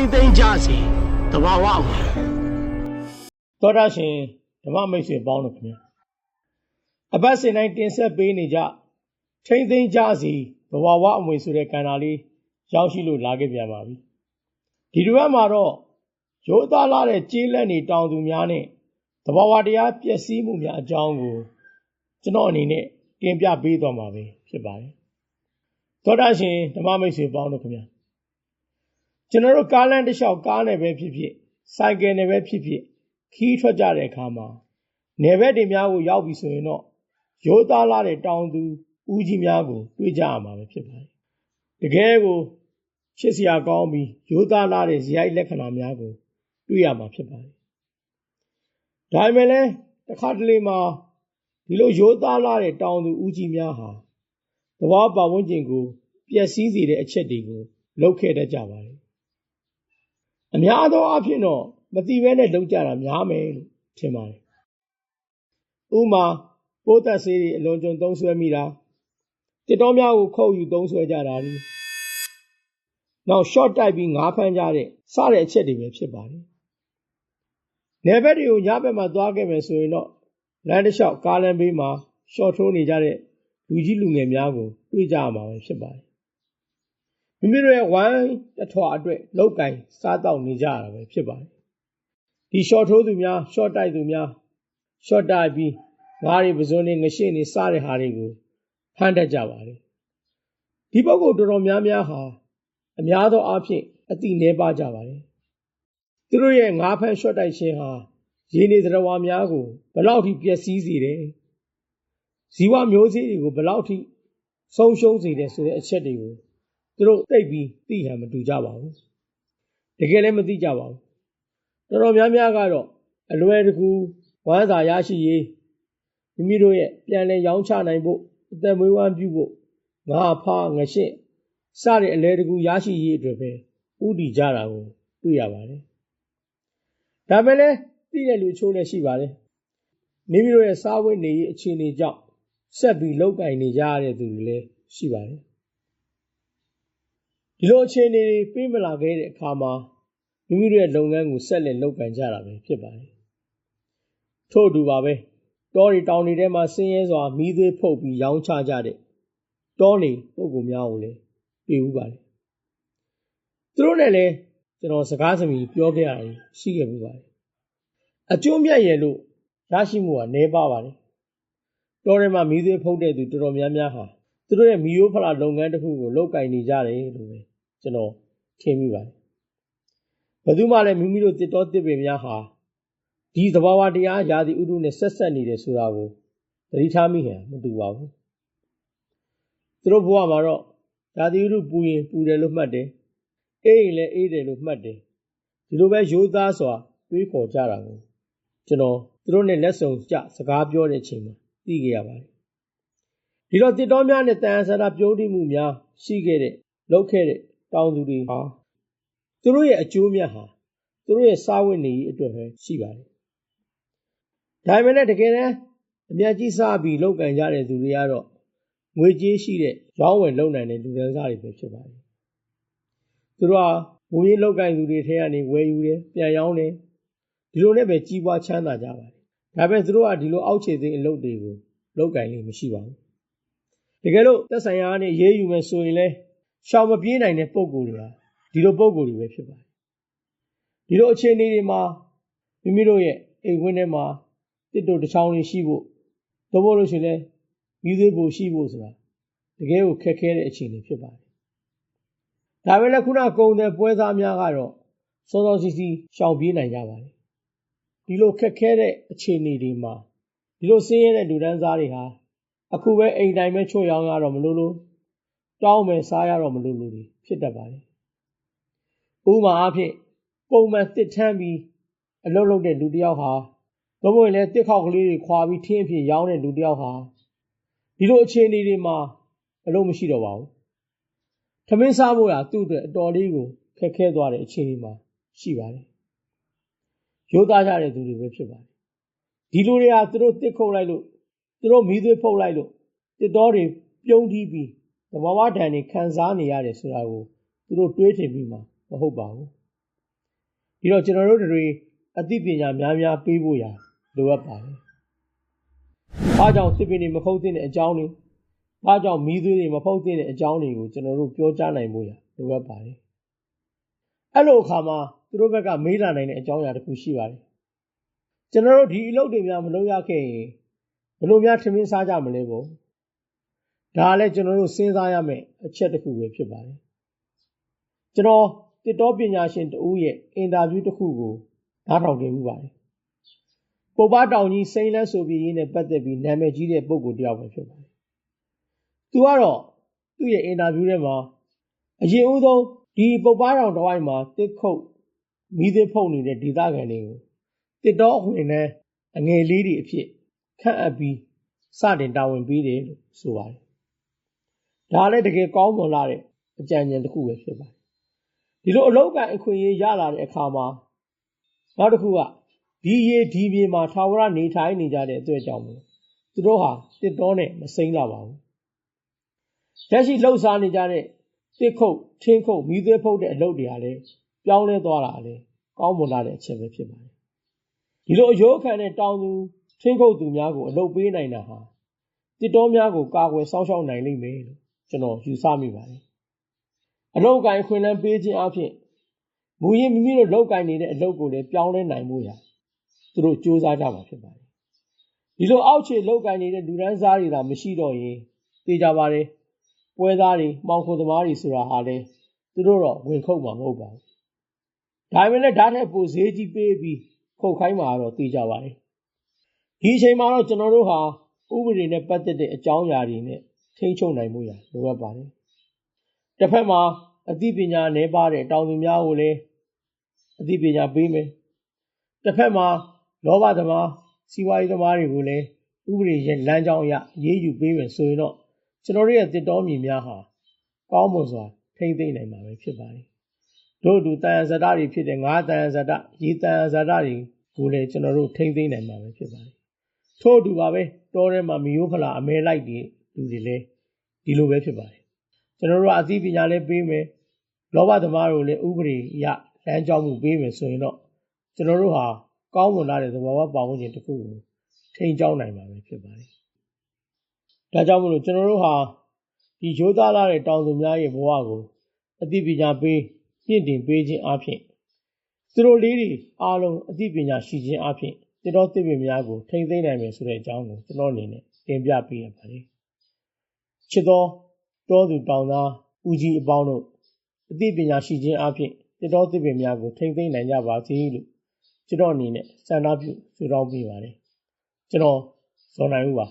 မ့်သိမ့်ကြစေတဘာဝဝင်သောတာရှင်ဓမ္မမိတ်ဆွေပေါင်းတို့ခင်ဗျာအပတ်စဉ်တိုင်းတင်ဆက်ပေးနေကြထိမ့်သိမ့်ကြစီဘဝဝအမွေဆိုတဲ့ကဏ္ဍလေးရောက်ရှိလို့လာခဲ့ပြန်ပါပြီဒီတစ်ပတ်မှာတော့ရိုးသားလာတဲ့ကြေးလက်နေတောင်သူများနဲ့တဘာဝတရားပျက်စီးမှုများအကြောင်းကိုကျွန်တော်အနေနဲ့တင်ပြပေးသွားမှာပဲဖြစ်ပါတယ်သောတာရှင်ဓမ္မမိတ်ဆွေပေါင်းတို့ခင်ဗျာ ကျွန်တော်တို့ကားလမ်းတစ်လျှောက်ကားနဲ့ပဲဖြစ်ဖြစ်စိုက်ကယ်နဲ့ပဲဖြစ်ဖြစ်ခီးထွက်ကြတဲ့အခါမှာနယ်ဘက်တွေများကိုရောက်ပြီဆိုရင်တော့ရိုးသားလာတဲ့တောင်သူဦးကြီးများကိုတွေ့ကြရမှာပဲဖြစ်ပါတယ်တကယ်ကိုချစ်စရာကောင်းပြီးရိုးသားလာတဲ့ဇယိုက်လက္ခဏာများကိုတွေ့ရမှာဖြစ်ပါတယ်ဒါပေမဲ့လည်းတစ်ခါတလေမှာဒီလိုရိုးသားလာတဲ့တောင်သူဦးကြီးများဟာသဘောပတ်ဝန်းကျင်ကိုပျက်စီးစေတဲ့အချက်တွေကိုလုပ်ခဲ့တတ်ကြပါတယ် အများသောအားဖြင့်တော့မတိဘဲနဲ့လုပ်ကြတာများမယ်လို့ထင်ပါတယ်ဥမာပိုးသက်ဆေးတွေအလွန်ကျွံသုံးဆွဲမိတာတစ်တော်များကိုခုတ်ယူသုံးဆွဲကြတာဒီနောက် short တိုက်ပြီးငါးဖမ်းကြတဲ့စတဲ့အချက်တွေပဲဖြစ်ပါတယ်နယ်ဘက်တွေကိုညဘက်မှာသွားခဲ့မယ်ဆိုရင်တော့လမ်းတစ်လျှောက်ကားလမ်းဘေးမှာ short ထိုးနေကြတဲ့လူကြီးလူငယ်များကိုတွေ့ကြရမှာပဲဖြစ်ပါတယ် မိမိတို့ရဲ့ဝမ်းတစ်ထွာအတွက်လောက်ကင်စားတော့နေကြရတာပဲဖြစ်ပါတယ်ဒီ short ထိုးသူများ short တိုက်သူများ short တိုက်ပြီးငါးတွေပဇွန်တွေငရှင်းတွေစားတဲ့ဟာတွေကိုဖမ်းတတ်ကြပါတယ်ဒီပုဂ္ဂိုလ်တော်တော်များများဟာအများသောအားဖြင့်အတိနေပါကြပါတယ်သူတို့ရဲ့ငါးဖမ်း short တိုက်ခြင်းဟာရင်းနေသတ္တဝါများကိုဘယ်လောက်ထိပျက်စီးစေတယ်ဇီဝမျိုးစေ့တွေကိုဘယ်လောက်ထိဆုံးရှုံးစေတယ်ဆိုတဲ့အချက်တွေကို သူတို့သိပြီးသိဟန်မတူကြပါဘူးတကယ်လည်းမသိကြပါဘူးတော်တော်များများကတော့အလွယ်တကူဝမ်းသာရရှိရေးမိမိတို့ရဲ့ပြန်လည်ရောင်းချနိုင်ဖို့အသက်မွေးဝမ်းပြုဖို့ငါဖားငရှင်းစတဲ့အလဲတကူရရှိရေးအတွက်ပဲဥတီကြတာကိုတွေ့ရပါတယ်ဒါပေမဲ့လည်းသိတဲ့လူချိုးလည်းရှိပါတယ်မိမိတို့ရဲ့စားဝတ်နေရေးအခြေအနေကြောင့်ဆက်ပြီးလောက်ကင်နေကြရတဲ့သူတွေလည်းရှိပါတယ် ဒီလိုအခြေအနေတွေပြေးမလာခဲ့တဲ့အခါမှာမိမိတို့ရဲ့လုပ်ငန်းကိုဆက်လက်လုပ်ကင်ကြတာပဲဖြစ်ပါတယ်ထို့အတူပါပဲတောတွေတောင်တွေထဲမှာဆင်းရဲစွာမီးသွေးဖုတ်ပြီးရောင်းချကြတဲ့တောနေပုဂ္ဂိုလ်များကိုလည်းတွေ့ဦးပါတယ်သူတို့နဲ့လည်းကျွန်တော်စကားစမြည်ပြောခဲ့ရတယ်ရှိခဲ့မှုပါတယ်အကျိုးမြတ်ရဲ့လို့ရရှိမှုကနည်းပါပါတယ်တောထဲမှာမီးသွေးဖုတ်တဲ့သူတော်တော်များများဟာသူတို့ရဲ့မီယိုးဖလာလုပ်ငန်းတစ်ခုကိုလုပ်ကင်နေကြတယ်လို့ပဲ ကျွန်တော်ထင်မိပါတယ်ဘယ်သူမှလည်းမိမိတို့တစ်တော်တစ်ပင်များဟာဒီသဘာဝတရားယာတိဥဒုနဲ့ဆက်ဆက်နေတယ်ဆိုတာကိုသတိထားမိဟန်မတူပါဘူးသူတို့ဘဝမှာတော့ယာတိဥဒုပူရင်ပူတယ်လို့မှတ်တယ်အေးရင်လည်းအေးတယ်လို့မှတ်တယ်ဒီလိုပဲရိုးသားစွာတွေးခေါ်ကြတာကိုကျွန်တော်သူတို့နဲ့လက်ဆောင်ကြစကားပြောတဲ့အချိန်မှာသိခဲ့ရပါတယ်ဒီတော့တစ်တော်များနဲ့တန်ဆန္ဒပြုံးတိမှုများရှိခဲ့တဲ့လောက်ခဲ့တဲ့ တောင်သူတွေဟာသူတို့ရဲ့အကျိုးမြတ်ဟာသူတို့ရဲ့စားဝတ်နေရေးအတွက်ပဲရှိပါတယ်ဒါပေမဲ့လည်းတကယ်တမ်းအမြတ်ကြီးစားပြီးလောက်ကန်ကြတဲ့သူတွေကတော့ငွေကြေးရှိတဲ့ရောင်းဝယ်လုပ်နိုင်တဲ့လူဒန်းစားတွေပဲဖြစ်ပါတယ်သူတို့ဟာငွေရေးလောက်ကန်သူတွေထဲကနေဝယ်ယူတယ်ပြန်ရောင်းတယ်ဒီလိုနဲ့ပဲကြီးပွားချမ်းသာကြပါတယ်ဒါပေမဲ့သူတို့ကဒီလိုအောက်ခြေသိမ်းအလုပ်တွေကိုလောက်ကန်လေးမရှိပါဘူးတကယ်လို့သက်ဆိုင်ရာနဲ့ရေးယူမယ်ဆိုရင်လည်း ရှောင်မပြေးနိုင်တဲ့ပုံကိုယ်တွေဟာဒီလိုပုံကိုယ်တွေပဲဖြစ်ပါတယ်ဒီလိုအခြေအနေတွေမှာမိမိတို့ရဲ့အိမ်ဝင်းထဲမှာတစ်တို့တစ်ချောင်းလေးရှိဖို့သို့မဟုတ်လို့ရှိရင်လည်းမိသေးဖို့ရှိဖို့ဆိုတာတကယ်ကိုခက်ခဲတဲ့အခြေအနေဖြစ်ပါတယ်ဒါပဲလေခုနကုံတဲ့ပွဲသားများကတော့စောစောစီစီရှောင်ပြေးနိုင်ကြပါတယ်ဒီလိုခက်ခဲတဲ့အခြေအနေတွေမှာဒီလိုဆင်းရဲတဲ့လူဒန်းစားတွေဟာအခုပဲအိမ်တိုင်းပဲချွတ်ရောင်းရတော့မလို့လို့ တောင်းမယ်စားရတော့မလို့လို့ဖြစ်တတ်ပါတယ်ဥပမာအားဖြင့်ပုံမှန်တစ်ထမ်းပြီးအလုပ်လုပ်တဲ့လူတစ်ယောက်ဟာသို့မဟုတ်လည်းတစ်ခေါက်ကလေးတွေခွာပြီးထင်းအဖြစ်ရောင်းတဲ့လူတစ်ယောက်ဟာဒီလိုအခြေအနေတွေမှာအလုပ်မရှိတော့ပါဘူး။သမင်းစားဖို့ကသူ့အတွက်အတော်လေးကိုခက်ခဲသွားတဲ့အခြေအနေမှာရှိပါတယ်။ရိုးသားကြတဲ့သူတွေပဲဖြစ်ပါတယ်။ဒီလူတွေဟာသူတို့တစ်ခုတ်လိုက်လို့သူတို့မီးသွေးဖုတ်လိုက်လို့တစ်တော်တွေပြုံးတီးပြီး သဘာဝဓာတ်တွေခံစားနေရတယ်ဆိုတာကိုသူတို့တွေးထင်ပြီးမှမဟုတ်ပါဘူးဒီတော့ကျွန်တော်တို့တွေအသိပညာများများပေးဖို့ရာလိုအပ်ပါတယ်။ဘာကြောင့်စစ်ပင်တွေမဖုတ်တဲ့အကြောင်းတွေဘာကြောင့်မီးသွေးတွေမဖုတ်တဲ့အကြောင်းတွေကိုကျွန်တော်တို့ပြောကြားနိုင်ဖို့ရာလိုအပ်ပါတယ်။အဲ့လိုအခါမှာသူတို့ဘက်ကမေးလာနိုင်တဲ့အကြောင်းအရာတစ်ခုရှိပါတယ်။ကျွန်တော်တို့ဒီအလုပ်တွေများမလုပ်ရခဲ့ရင်ဘယ်လိုများထမင်းစားကြမလဲပေါ့။ ဒါလည်းကျွန်တော်တို့စဉ်းစားရမယ့်အချက်တစ်ခုပဲဖြစ်ပါတယ်။ကျွန်တော်တစ်တော်ပညာရှင်တဦးရဲ့အင်တာဗျူးတစ်ခုကိုနားထောင်ခဲ့မှုပါတယ်။ပုပ္ပတောင်ကြီးစိန်လန်းဆိုပြီးရေးနဲ့ပတ်သက်ပြီးနာမည်ကြီးတဲ့ပုဂ္ဂိုလ်တစ်ယောက်ပဲဖြစ်ပါတယ်။သူကတော့သူ့ရဲ့အင်တာဗျူးထဲမှာအရင်ဦးဆုံးဒီပုပ္ပတောင်တစ်ဝိုက်မှာတစ်ခုတ်မိသေးဖုတ်နေတဲ့ဒေသခံတွေကိုတစ်တော်ဝင်တဲ့အငယ်လေးတွေအဖြစ်ခန့်အပ်ပြီးစတင်တာဝန်ပေးတယ်လို့ဆိုပါတယ်။ ဒါလည်းတကယ်ကောင်းမွန်လာတဲ့အကြံဉာဏ်တစ်ခုပဲဖြစ်ပါတယ်။ဒီလိုအလောက်ကန်အခွင့်အရေးရလာတဲ့အခါမှာနောက်တစ်ခုကဒီရေဒီမြေမှာထာဝရနေထိုင်နေကြတဲ့အတွက်ကြောင့်မို့သူတို့ဟာတစ်တော်နဲ့မစိမ့်လာပါဘူး။လက်ရှိလှုပ်ရှားနေကြတဲ့တစ်ခုတ်ထင်းခုတ်မိသွေးဖုတ်တဲ့အလုပ်တွေဟာလည်းပြောင်းလဲသွားတာလည်းကောင်းမွန်လာတဲ့အချက်ပဲဖြစ်ပါတယ်။ဒီလိုအယိုးခံတဲ့တောင်သူထင်းခုတ်သူများကိုအလုပ်ပေးနိုင်တာဟာတစ်တော်များကိုကာကွယ်စောင့်ရှောက်နိုင်လိမ့်မယ်လို့ ကျွန်တော်ယူဆမိပါတယ်။အလုပ်ကိုင်ခွင့်လန်းပေးခြင်းအပြင်မူရင်းမိမိတို့လုပ်ကိုင်နေတဲ့အလုပ်ကိုလည်းပြောင်းလဲနိုင်မှုရာသူတို့စူးစမ်းကြမှာဖြစ်ပါတယ်။ဒီလိုအောက်ခြေလုပ်ကိုင်နေတဲ့လူဒန်းစားတွေသာမရှိတော့ရင်သိကြပါတယ်။ပွဲသားတွေမှောင်ခိုသမားတွေဆိုတာဟာလေသူတို့တော့ဝင်ခုတ်မှာမဟုတ်ပါဘူး။ဒါပေမဲ့လည်းဓာတ်ထက်ပိုဈေးကြီးပေးပြီးခုတ်ခိုင်းမှာတော့သိကြပါတယ်။ဒီအချိန်မှာတော့ကျွန်တော်တို့ဟာဥပဒေနဲ့ပတ်သက်တဲ့အကြောင်းအရာတွေနဲ့ ထိန်းချုပ်နိုင်မှုရာလိုအပ်ပါတယ်။တစ်ဖက်မှာအသိပညာနည်းပါးတဲ့တောင်သူများကိုလည်းအသိပညာပေးမယ်။တစ်ဖက်မှာလောဘသမားစီးပွားရေးသမားတွေကိုလည်းဥပဒေရဲ့လမ်းကြောင်းအရရေးယူပေးမယ်ဆိုရင်တော့ကျွန်တော်တို့ရဲ့တစ်တော်မြေများဟာကောင်းမွန်စွာထိမ့်သိမ့်နိုင်မှာပဲဖြစ်ပါတယ်။တို့တူတန်ရဇာတတွေဖြစ်တဲ့ငါးတန်ရဇာတရေတန်ရဇာတတွေကိုလည်းကျွန်တော်တို့ထိမ့်သိမ့်နိုင်မှာပဲဖြစ်ပါတယ်။ထို့အတူပါပဲတောထဲမှာမီယိုးဖလာအမဲလိုက်တွေ လူတွေလည်းဒီလိုပဲဖြစ်ပါတယ်။ကျွန်တော်တို့ကအသိပညာလည်းပေးမယ်လောဘသမားတို့လည်းဥပဒေရလမ်းကြောင်းမှုပေးမယ်ဆိုရင်တော့ကျွန်တော်တို့ဟာကောင်းမွန်လာတဲ့သဘောဝပတ်ဝန်းကျင်တစ်ခုကိုထိန်းကျောင်းနိုင်မှာပဲဖြစ်ပါတယ်။ဒါကြောင့်မလို့ကျွန်တော်တို့ဟာဒီရိုးသားလာတဲ့တောင်သူများရဲ့ဘဝကိုအသိပညာပေးပြင့်တင်ပေးခြင်းအပြင်သူတို့လေးတွေအားလုံးအသိပညာရှိခြင်းအပြင်တတော်သစ်ပင်များကိုထိန်းသိမ်းနိုင်မယ်ဆိုတဲ့အကြောင်းကိုကျွန်တော်အနေနဲ့တင်ပြပေးရပါတယ်။ ချစ်တော်တောသူတောင်သားဦးကြီးအပေါင်းတို့အသိပညာရှိခြင်းအပြင်တတော်သစ်ပင်များကိုထိန်းသိမ်းနိုင်ကြပါစေလို့ကျွန်တော်အနေနဲ့စံနာပြုဆုတောင်းပေးပါတယ်ကျွန်တော်ဇော်နိုင်ဦးပါ